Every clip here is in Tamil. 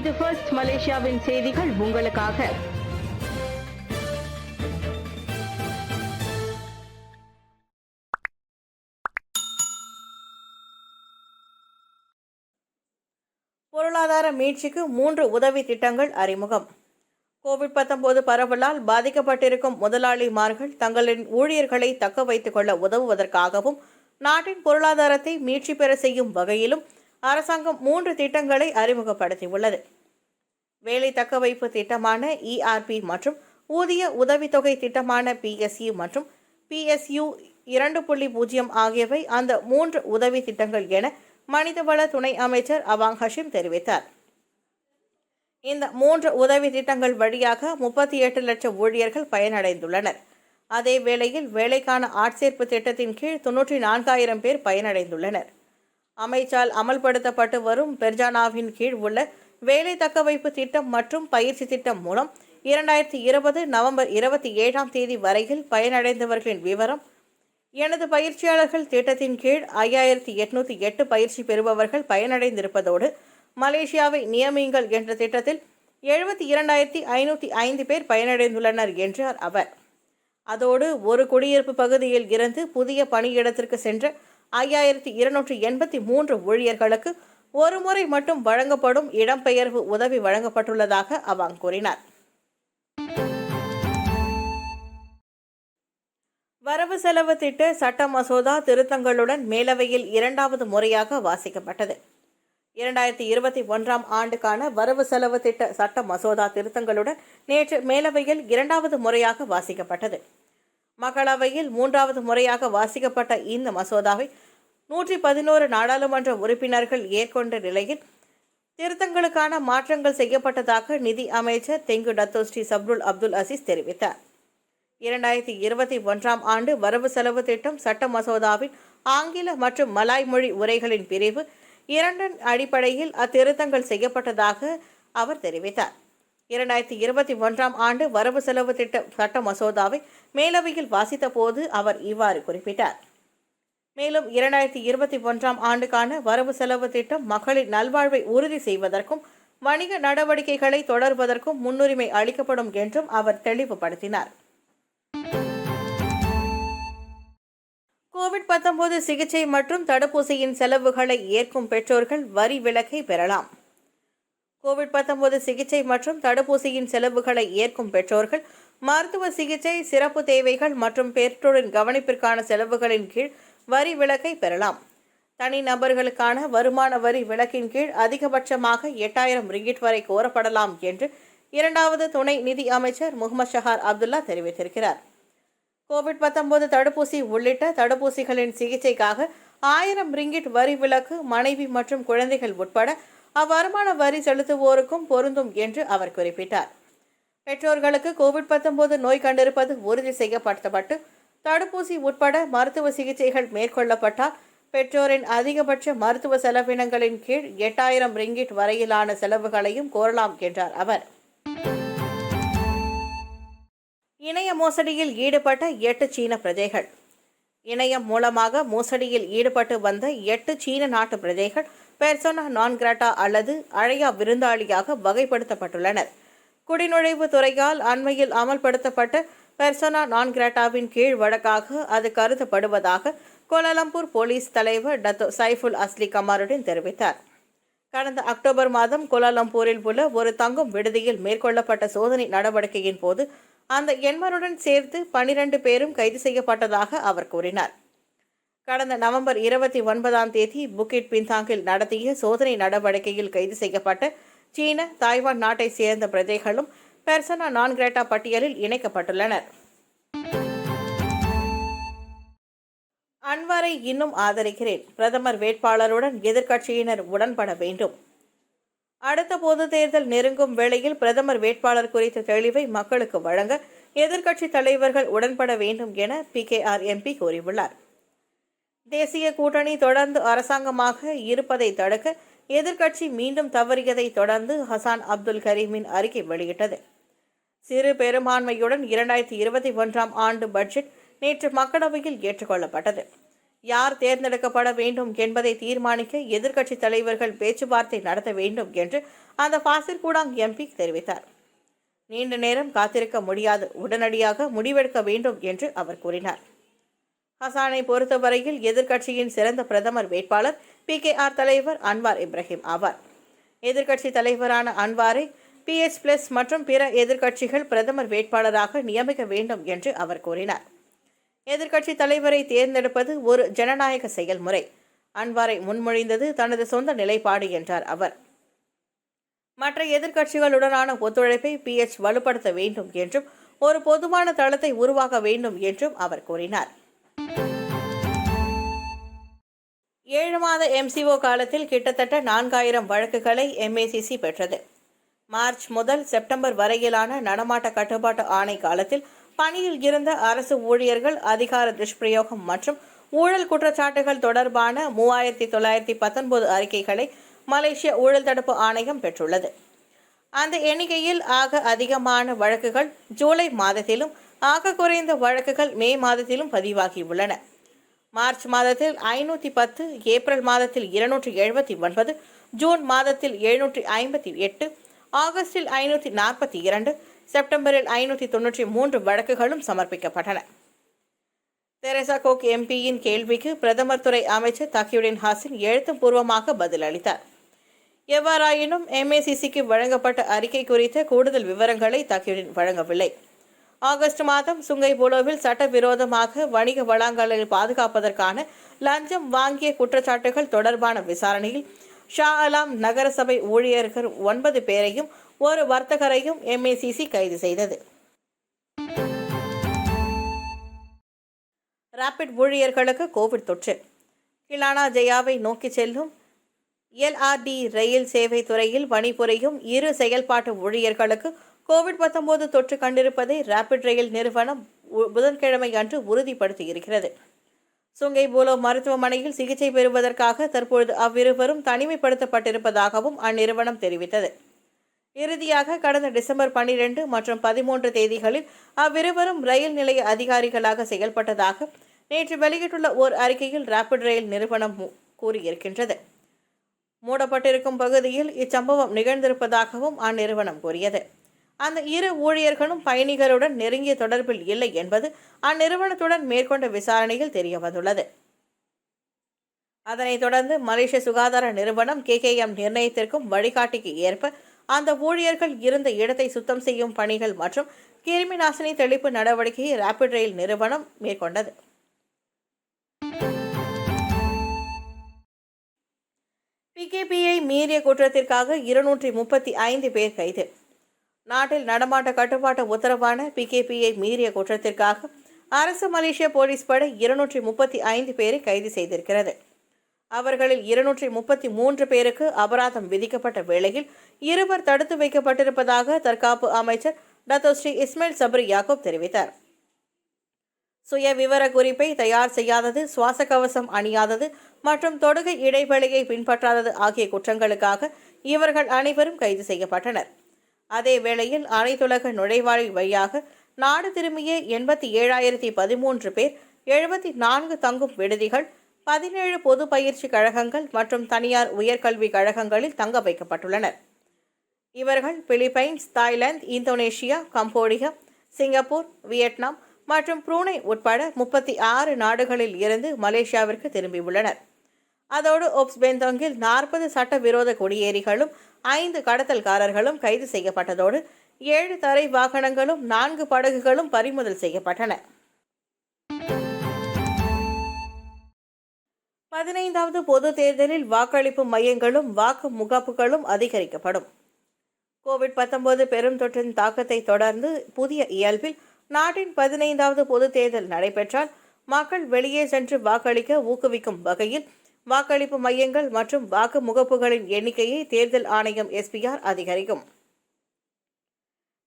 இது ஃபர்ஸ்ட் மலேசியாவின் செய்திகள் உங்களுக்காக. பொருளாதார மீட்சிக்கு மூன்று உதவி திட்டங்கள் அறிமுகம். கோவிட் 19 பரவலால் பாதிக்கப்பட்டிருக்கும் முதலாளிமார்கள் தங்களின் ஊழியர்களை தக்க வைத்துக் கொள்ள உதவுவதற்காகவும் நாட்டின் பொருளாதாரத்தை மீட்சி பெற செய்யும் வகையிலும் அரசாங்கம் மூன்று திட்டங்களை அறிமுகப்படுத்தியுள்ளது. வேலை தக்கவைப்பு திட்டமான இஆர்பி மற்றும் ஊதிய உதவித்தொகை திட்டமான பிஎஸ்யு மற்றும் பிஎஸ்யு இரண்டு புள்ளி பூஜ்ஜியம் ஆகியவை அந்த மூன்று உதவி திட்டங்கள் என மனிதவள துணை அமைச்சர் அவாங் ஹஷிம் தெரிவித்தார். இந்த மூன்று உதவி திட்டங்கள் வழியாக முப்பத்தி எட்டு லட்சம் ஊழியர்கள் பயனடைந்துள்ளனர். அதே வேளையில் வேலைக்கான ஆட்சேர்ப்பு திட்டத்தின் கீழ் தொன்னூற்றி நான்காயிரம் பேர் பயனடைந்துள்ளனர். அமைச்சால் அமல்படுத்தப்பட்டு வரும் பெர்ஜானாவின் கீழ் உள்ள வேலை தக்கவைப்பு திட்டம் மற்றும் பயிற்சி திட்டம் மூலம் இரண்டாயிரத்தி இருபது நவம்பர் இருபத்தி ஏழாம் தேதி வரையில் பயனடைந்தவர்களின் விவரம் எனது பயிற்சியாளர்கள் திட்டத்தின் கீழ் ஐயாயிரத்தி எட்நூற்றி எட்டு பயிற்சி பெறுபவர்கள் பயனடைந்திருப்பதோடு மலேசியாவை நியமியுங்கள் என்ற திட்டத்தில் எழுபத்தி இரண்டாயிரத்தி ஐநூற்றி ஐந்து பேர் பயனடைந்துள்ளனர் என்றார் அவர். அதோடு ஒரு குடியிருப்பு பகுதியில் இருந்து புதிய பணியிடத்திற்கு சென்ற ஐயாயிரத்தி இருநூற்றி எண்பத்தி மூன்று ஊழியர்களுக்கு ஒரு முறை மட்டும் வழங்கப்படும் இடம்பெயர்வு உதவி வழங்கப்பட்டுள்ளதாக அவாங் கூறினார். வரவு செலவு திட்ட சட்ட மசோதா திருத்தங்களுடன் மேலவையில் இரண்டாவது முறையாக வாசிக்கப்பட்டது. இரண்டாயிரத்தி இருபத்தி ஒன்றாம் ஆண்டுக்கான வரவு செலவு திட்ட சட்ட மசோதா திருத்தங்களுடன் நேற்று மேலவையில் இரண்டாவது முறையாக வாசிக்கப்பட்டது. மக்களவையில் மூன்றாவது முறையாக வாசிக்கப்பட்ட இந்த மசோதாவை நூற்றி பதினோரு நாடாளுமன்ற உறுப்பினர்கள் ஏற்கொண்ட நிலையில் திருத்தங்களுக்கான மாற்றங்கள் செய்யப்பட்டதாக நிதி அமைச்சர் Tengku Dato Sri Zafrul Abdul Aziz தெரிவித்தார். இரண்டாயிரத்தி இருபத்தி ஒன்றாம் ஆண்டு வரவு செலவு திட்டம் சட்ட மசோதாவின் ஆங்கில மற்றும் மலாய் மொழி உரைகளின் பிரிவு இரண்டின் அடிப்படையில் அத்திருத்தங்கள் செய்யப்பட்டதாக அவர் தெரிவித்தார். இரண்டாயிரத்தி இருபத்தி ஒன்றாம் ஆண்டு வரவு செலவு திட்ட சட்ட மசோதாவை மேலவையில் வாசித்த போது அவர் இவ்வாறு குறிப்பிட்டார். மேலும் இரண்டாயிரத்தி இருபத்தி ஒன்றாம் ஆண்டுக்கான வரவு செலவு திட்டம் மகளிர் நல்வாழ்வை உறுதி செய்வதற்கும் வணிக நடவடிக்கைகளை தொடர்வதற்கும் முன்னுரிமை அளிக்கப்படும் என்றும் அவர் தெளிவுபடுத்தினார். கோவிட் 19 சிகிச்சை மற்றும் தடுப்பூசியின் செலவுகளை ஏற்கும் பெற்றோர்கள் வரி விலக்கை பெறலாம். கோவிட் 19 சிகிச்சை மற்றும் தடுப்பூசியின் செலவுகளை ஏற்கும் பெற்றோர்கள் மருத்துவ சிகிச்சை சிறப்பு தேவைகள் மற்றும் பெற்றோரின் கவனிப்பிற்கான செலவுகளின் கீழ் வரி விலக்கை பெறலாம். தனி நபர்களுக்கான வருமான வரி விலக்கின் கீழ் அதிகபட்சமாக எட்டாயிரம் ரிங்கிட் வரை கோரப்படலாம் என்று இரண்டாவது துணை நிதி அமைச்சர் முகமது ஷஹார் அப்துல்லா தெரிவித்திருக்கிறார். கோவிட் 19 தடுப்பூசி உள்ளிட்ட தடுப்பூசிகளின் சிகிச்சைக்காக ஆயிரம் ரிங்கிட் வரி விலக்கு மனைவி மற்றும் குழந்தைகள் உட்பட அவ்வருமான வரி செலுத்துவோருக்கும் பொருந்தும் என்று அவர் குறிப்பிட்டார். பெற்றோர்களுக்கு கோவிட் 19 நோய் கண்டிருப்பது உறுதி செய்யப்படுத்தப்பட்டு தடுப்பூசி உட்பட மருத்துவ சிகிச்சைகள் மேற்கொள்ளப்பட்டால் பெற்றோரின் அதிகபட்ச மருத்துவ செலவினங்களின் கீழ் எட்டாயிரம் ரிங்கிட் வரையிலான செலவுகளையும் கோரலாம் என்றார் அவர். இணைய மோசடியில் ஈடுபட்ட எட்டு சீன பிரஜைகள். இணையம் மூலமாக மோசடியில் ஈடுபட்டு வந்த எட்டு சீன நாட்டு பிரஜைகள் பெர்சோனா நான் கிராட்டா அல்லது அழையா விருந்தாளியாக வகைப்படுத்தப்பட்டுள்ளனர். குடிநுழைவு துறையால் அண்மையில் அமல்படுத்தப்பட்ட பெர்சோனா நான் கிராட்டாவின் கீழ் வழக்காக அது கருதப்படுவதாக கோலாலம்பூர் போலீஸ் தலைவர் டத்தோ சைஃபுல் அஸ்லி கமாருடன் தெரிவித்தார். கடந்த அக்டோபர் மாதம் கோலாலம்பூரில் உள்ள ஒரு தங்கும் விடுதியில் மேற்கொள்ளப்பட்ட சோதனை நடவடிக்கையின் போது அந்த எண்மருடன் சேர்த்து பனிரெண்டு பேரும் கைது செய்யப்பட்டதாக அவர் கூறினார். கடந்த நவம்பர் இருபத்தி ஒன்பதாம் தேதி புக்கிட் பின்தாங்கில் நடத்திய சோதனை நடவடிக்கையில் கைது செய்யப்பட்ட சீன தாய்வான் நாட்டை சேர்ந்த பிரஜைகளும் பெர்சனா நான் கிரேட்டா பட்டியலில் இணைக்கப்பட்டுள்ளனர். அன்வாரை இன்னும் ஆதரிக்கிறேன். பிரதமர் வேட்பாளருடன் எதிர்க்கட்சியினர் உடன்பட வேண்டும். அடுத்த பொது தேர்தல் நெருங்கும் வேளையில் பிரதமர் வேட்பாளர் குறித்த தெளிவை மக்களுக்கு வழங்க எதிர்க்கட்சி தலைவர்கள் உடன்பட வேண்டும் என பி கே ஆர் எம்பி கூறியுள்ளார். தேசிய கூட்டணி தொடர்ந்து அரசாங்கமாக இருப்பதை தடுக்க எதிர்க்கட்சி மீண்டும் தவறியதை தொடர்ந்து ஹசான் அப்துல் கரீமின் அறிக்கை வெளியிட்டது. சிறு பெரும்பான்மையுடன் இரண்டாயிரத்தி இருபத்தி ஒன்றாம் ஆண்டு பட்ஜெட் நேற்று மக்களவையில் ஏற்றுக்கொள்ளப்பட்டது. யார் தேர்ந்தெடுக்கப்பட வேண்டும் என்பதை தீர்மானிக்க எதிர்க்கட்சி தலைவர்கள் பேச்சுவார்த்தை நடத்த வேண்டும் என்று அந்த பாசிர்கூடாங் எம்பி தெரிவித்தார். நீண்ட நேரம் காத்திருக்க முடியாது. உடனடியாக முடிவெடுக்க வேண்டும் என்று அவர் கூறினார். ஹசானை பொறுத்தவரையில் எதிர்க்கட்சியின் சிறந்த பிரதமர் வேட்பாளர் பி தலைவர் அன்வார் இப்ராஹிம் ஆவார். எதிர்க்கட்சி தலைவரான அன்வாரை பிஎஸ் பிளஸ் மற்றும் பிற எதிர்க்கட்சிகள் பிரதமர் வேட்பாளராக நியமிக்க வேண்டும் என்று அவர் கூறினார். எதிர்க்கட்சி தலைவரை தேர்ந்தெடுப்பது ஒரு ஜனநாயக செயல்முறை. அன்வாரை முன்மொழிந்தது தனது சொந்த நிலைப்பாடு என்றார் அவர். மற்ற எதிர்க்கட்சிகளுடனான ஒத்துழைப்பை பிஎச் வலுப்படுத்த வேண்டும் என்றும் ஒரு பொதுவான தளத்தை உருவாக்க வேண்டும் என்றும் அவர் கூறினார். ஏழு மாத எம்சிஓ காலத்தில் கிட்டத்தட்ட நான்காயிரம் வழக்குகளை எம்ஏசிசி பெற்றது. மார்ச் முதல் செப்டம்பர் வரையிலான நடமாட்ட கட்டுப்பாட்டு ஆணை காலத்தில் பணியில் இருந்த அரசு ஊழியர்கள் அதிகார துஷ்பிரயோகம் மற்றும் ஊழல் குற்றச்சாட்டுகள் தொடர்பான மூவாயிரத்தி தொள்ளாயிரத்தி பத்தொன்பது அறிக்கைகளை மலேசிய ஊழல் தடுப்பு ஆணையம் பெற்றுள்ளது. அந்த எண்ணிக்கையில் ஆக அதிகமான வழக்குகள் ஜூலை மாதத்திலும் ஆக குறைந்த வழக்குகள் மே மாதத்திலும் பதிவாகியுள்ளன. மார்ச் மாதத்தில் ஐநூற்றி பத்து ஏப்ரல் மாதத்தில் இருநூற்றி எழுபத்தி ஒன்பது ஜூன் மாதத்தில் எழுநூற்றி ஐம்பத்தி எட்டு ஆகஸ்டில் ஐநூற்றி நாற்பத்தி இரண்டு செப்டம்பரில் ஐநூற்றி தொன்னூற்றி மூன்று வழக்குகளும் சமர்ப்பிக்கப்பட்டன. தெரசா கோக் எம்பியின் கேள்விக்கு பிரதமர் துறை அமைச்சர் தக்கியுடின் ஹாசின் எழுத்துப்பூர்வமாக பதிலளித்தார். எவ்வாறாயினும் எம்ஏசிசிக்கு வழங்கப்பட்ட அறிக்கை குறித்த கூடுதல் விவரங்களை தக்கியுடின் வழங்கவில்லை. ஆகஸ்ட் மாதம் சுங்கை புலோவில் சட்டவிரோதமாக வணிக வளங்களை பாதுகாப்பதற்கான லஞ்சம் வாங்கிய குற்றச்சாட்டுகள் தொடர்பான விசாரணையில் ஷா அலாம் நகரசபை ஊழியர்கள் ஒன்பது பேரையும் ஒரு வர்த்தகரையும் எம்ஏசிசி கைது செய்தது. ராபிட் ஊழியர்களுக்கு கோவிட் தொற்று. கிலானா ஜெயாவை நோக்கி செல்லும் எல்ஆர்டி ரயில் சேவை துறையில் பணிபுரியும் இரு செயல்பாட்டு ஊழியர்களுக்கு கோவிட் பத்தொன்பது தொற்று கண்டிருப்பதை ரேபிட் ரயில் நிறுவனம் உ- புதன்கிழமை அன்று உறுதிப்படுத்தியிருக்கிறது. சுங்கை போலோ மருத்துவமனையில் சிகிச்சை பெறுவதற்காக தற்பொழுது அவ்விருவரும் தனிமைப்படுத்தப்பட்டிருப்பதாகவும் அந்நிறுவனம் தெரிவித்தது. இறுதியாக கடந்த டிசம்பர் பன்னிரண்டு மற்றும் பதிமூன்று தேதிகளில் அவ்விருவரும் ரயில் நிலைய அதிகாரிகளாக செயல்பட்டதாக நேற்று வெளியிட்டுள்ள ஓர் அறிக்கையில் ராபிட் ரயில் நிறுவனம் கூறியிருக்கின்றது. மூடப்பட்டிருக்கும் பகுதியில் இச்சம்பவம் நிகழ்ந்திருப்பதாகவும் அந்நிறுவனம் கூறியது. அந்த இரு ஊழியர்களும் பயணிகளுடன் நெருங்கிய தொடர்பில் இல்லை என்பது அந்நிறுவனத்துடன் மேற்கொண்ட விசாரணையில் தெரியவந்துள்ளது அதனைத் தொடர்ந்து மலேசிய சுகாதார நிறுவனம் கேகேஎம் நிர்ணயத்திற்கும் வழிகாட்டிக்கு ஏற்ப அந்த ஊழியர்கள் இருந்த இடத்தை சுத்தம் செய்யும் பணிகள் மற்றும் கிருமி நாசினி தெளிப்பு நடவடிக்கையை ரேபிட் ரயில் நிறுவனம் மேற்கொண்டது. பிகேபியை மீறிய குற்றத்திற்காக இருநூற்றி முப்பத்தி ஐந்து பேர் கைது. நாட்டில் நடமாட்ட கட்டுப்பாட்டு உத்தரவான பிகேபியை மீறிய குற்றத்திற்காக அரசு மலேசிய போலீஸ் படை இருநூற்றி முப்பத்தி ஐந்து பேரை கைது செய்திருக்கிறது. அவர்களில் இருநூற்றி முப்பத்தி மூன்று பேருக்கு அபராதம் விதிக்கப்பட்ட வேளையில் இருவர் தடுத்து வைக்கப்பட்டிருப்பதாக தற்காப்பு அமைச்சர் doctor Sri Ismail Sabri Yaakob தெரிவித்தார். சுய விவர குறிப்பை தயார் செய்யாதது சுவாச கவசம் அணியாதது மற்றும் தொடுகை இடைவெளியை பின்பற்றாதது ஆகிய குற்றங்களுக்காக இவர்கள் அனைவரும் கைது செய்யப்பட்டனர். அதே வேளையில் அனைத்துலக நுழைவாழி வழியாக நாடு திரும்பிய எண்பத்தி ஏழாயிரத்தி பதிமூன்று பேர் எழுபத்தி நான்கு தங்கும் விடுதிகள் பதினேழு பொது பயிற்சி கழகங்கள் மற்றும் தனியார் உயர்கல்வி கழகங்களில் தங்க வைக்கப்பட்டுள்ளனர். இவர்கள் Philippines Thailand Indonesia Cambodia Singapore Vietnam மற்றும் புரூனை உட்பட முப்பத்தி ஆறு நாடுகளில் இருந்து மலேசியாவிற்கு திரும்பியுள்ளனர். அதோடு ஒப்ஸ்பெந்தோங்கில் நாற்பது சட்டவிரோத குடியேறிகளும் ஐந்து கடத்தல்காரர்களும் கைது செய்யப்பட்டதோடு ஏழு தரை வாகனங்களும் நான்கு படகுகளும் பறிமுதல் செய்யப்பட்டன. பதினைந்தாவது பொது தேர்தலில் வாக்களிப்பு மையங்களும் வாக்கு முகாப்புகளும் அதிகரிக்கப்படும். கோவிட் 19 பெரும் தொற்றின் தாக்கத்தை தொடர்ந்து புதிய இயல்பில் நாட்டின் பதினைந்தாவது பொது தேர்தல் நடைபெற்றால் மக்கள் வெளியே சென்று வாக்களிக்க ஊக்குவிக்கும் வகையில் வாக்களிப்பு மையங்கள் மற்றும் வாக்கு முகப்புகளின் எண்ணிக்கையை தேர்தல் ஆணையம் எஸ்பிஆர் அதிகரிக்கும்.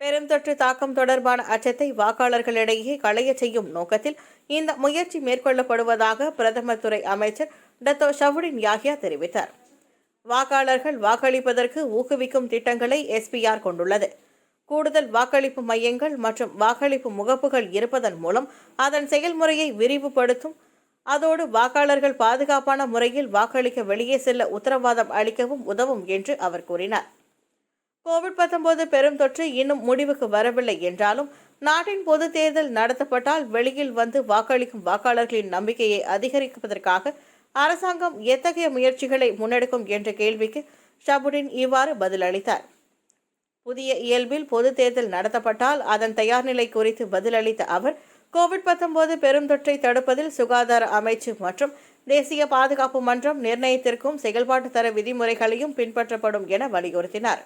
பெரும் தொற்று தாக்கம் தொடர்பான அச்சத்தை வாக்காளர்களிடையே களைய செய்யும் நோக்கத்தில் இந்த முயற்சி மேற்கொள்ளப்படுவதாக பிரதமர் துறை அமைச்சர் டத்தோ ஷவுடின் யாகியா தெரிவித்தார். வாக்காளர்கள் வாக்களிப்பதற்கு ஊக்குவிக்கும் திட்டங்களை எஸ்பிஆர் கொண்டுள்ளது. கூடுதல் வாக்களிப்பு மையங்கள் மற்றும் வாக்களிப்பு முகப்புகள் இருப்பதன் மூலம் அதன் செயல்முறையை விரிவுபடுத்தும் அதோடு வாக்காளர்கள் பாதுகாப்பான முறையில் வாக்களிக்க வெளியே செல்ல உத்தரவாதம் அளிக்கவும் உதவும் என்று அவர் கூறினார். கோவிட் 19 பெரும் தொற்று இன்னும் முடிவுக்கு வரவில்லை என்றாலும் நாட்டின் பொது தேர்தல் நடத்தப்பட்டால் வெளியில் வந்து வாக்களிக்கும் வாக்காளர்களின் நம்பிக்கையை அதிகரிப்பதற்காக அரசாங்கம் எத்தகைய முயற்சிகளை முன்னெடுக்கும் என்ற கேள்விக்கு ஷபுடின் இவ்வாறு பதிலளித்தார். புதிய இயல்பில் பொது தேர்தல் நடத்தப்பட்டால் அதன் தயார்நிலை குறித்து பதிலளித்த அவர் கோவிட் 19 பெரும் தொற்றை தடுப்பதில் சுகாதார அமைச்சு மற்றும் தேசிய பாதுகாப்பு மன்றம் நிர்ணயித்திருக்கும் செயல்பாட்டு தர விதிமுறைகளையும் பின்பற்றப்படும் என வலியுறுத்தினார்.